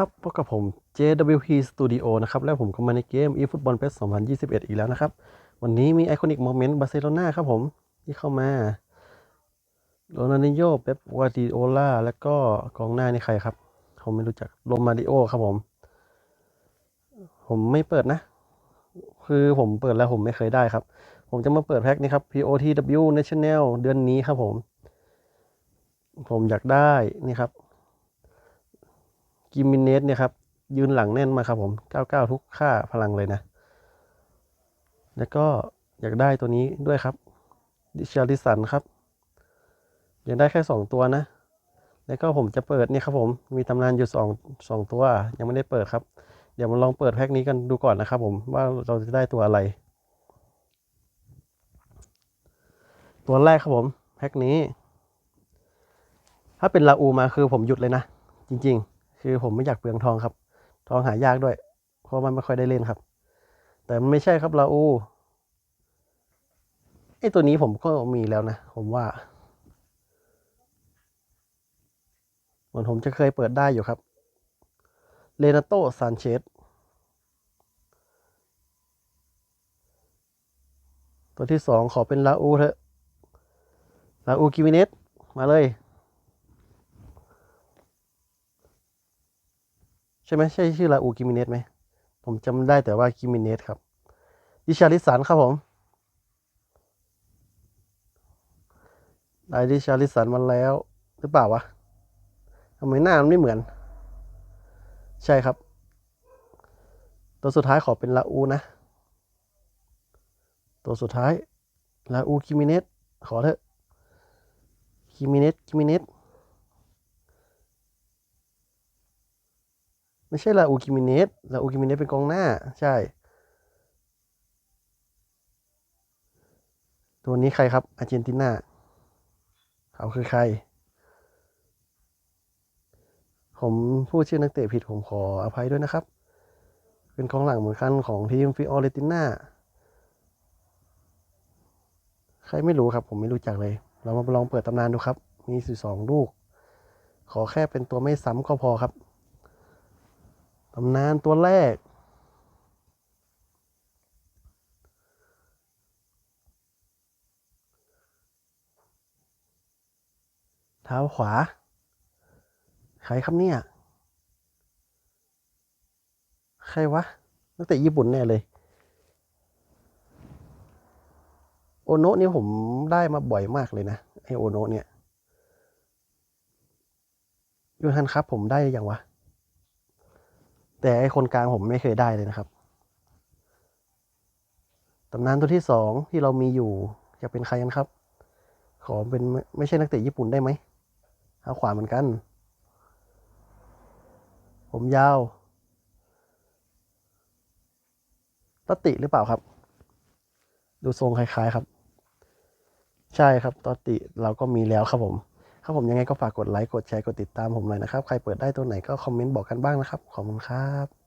ครับพบกับผม JWP Studio นะครับ แล้วผมก็มาในเกม eFootball PES 2021 อีกแล้วนะครับ วันนี้มีไอคอนิกโมเมนต์บาร์เซโลนาครับผม ที่เข้ามาโรนัลดินโญ่เป๊ปวาร์ดิโอลาแล้วก็กองหน้านี่ใครครับ ผมไม่รู้จักโรมาริโอครับผม ผมไม่เปิดนะ คือผมเปิดแล้วผมไม่เคยได้ครับ ผมจะมาเปิดแพ็คนี้ครับ POTW National เดือนนี้ครับผม ผมอยากได้นี่ครับ กิมมินเนสเนี่ยครับ ยืนหลังแน่นมาครับผม 99 ทุกค่าพลังเลยนะ แล้วก็อยากได้ตัวนี้ด้วยครับ ดิชาริสันครับ อยากได้แค่ 2 ตัวนะ แล้วก็ผมจะเปิดเนี่ยครับผม มีตำนานอยู่2 2ตัว ยังไม่ได้เปิดครับ เดี๋ยวมาลองเปิดแพ็คนี้กันดูก่อนนะครับผม ว่าเราจะได้ตัวอะไร ตัวแรกครับผมแพ็คนี้ ถ้าเป็นลาอูมาคือผมหยุดเลยนะ จริง ๆ คือผมไม่อยากเปลืองทองครับ ทองหายากด้วย เพราะมันไม่ค่อยได้เล่นครับ แต่มันไม่ใช่ครับลาอูไอตัวนี้ผมก็มีแล้วนะ ผมว่า เหมือนผมจะเคยเปิดได้อยู่ครับเลนาโตซานเชสตัวที่สองขอเป็นลาอูเถอะลาอูกิมิเนสมาเลย ช่ไหมใช่ชื่อลาอูกิมิเนสไหม ผมจำได้แต่ว่ากิมิเนสครับ ดิชาริสันครับผมได้ดิชาริสันมาแล้ว หรือเปล่าวะทำไมหน้ามันไม่เหมือน ใช่ครับ ตัวสุดท้ายขอเป็นลาอูนะ ตัวสุดท้ายลาอูกิมิเนสขอเถอะกิมิเนสกิมิเนส ไม่ใช่ลาอูกิมิเนสลาอูกิมิเนสเป็นกองหน้า ใช่ ตัวนี้ใครครับ อาร์เจนตินา เขาคือใคร ผมพูดชื่อนักเตะผิดผมขออภัยด้วยนะครับ เป็นกองหลังเหมือนกันของทีมฟิออเรติน่า ใครไม่รู้ครับ ผมไม่รู้จักเลย เรามาลองเปิดตำนานดูครับ มีสิบสองลูก ขอแค่เป็นตัวไม่ซ้ำก็พอครับำนานตัวแรก เท้าขวา ใครครับเนี่ย ใครวะตั้งแต่ญี่ปุ่นแน่เลย โอโนะนี่ผมได้มาบ่อยมากเลยนะ ไอโอโนะเนี่ยยูทันครับผมได้ยังวะ แต่ไอคนกลางผมไม่เคยได้เลยนะครับตำนานตัวที่สองที่เรามีอยู่จะเป็นใครกันครับ ขอเป็นไม่ไม่ใช่นักเตะญี่ปุ่นได้ไหมเอาขวาเหมือนกัน ผมยาวตติหรือเปล่าครับ ดูทรงคล้าย ๆครับ ใช่ครับตติเราก็มีแล้วครับผม ครับผมยังไงก็ฝากกดไลค์กดแชร์กดติดตามผมหน่อยนะครับ ใครเปิดได้ตัวไหนก็คอมเมนต์บอกกันบ้างนะครับ ขอบคุณครับ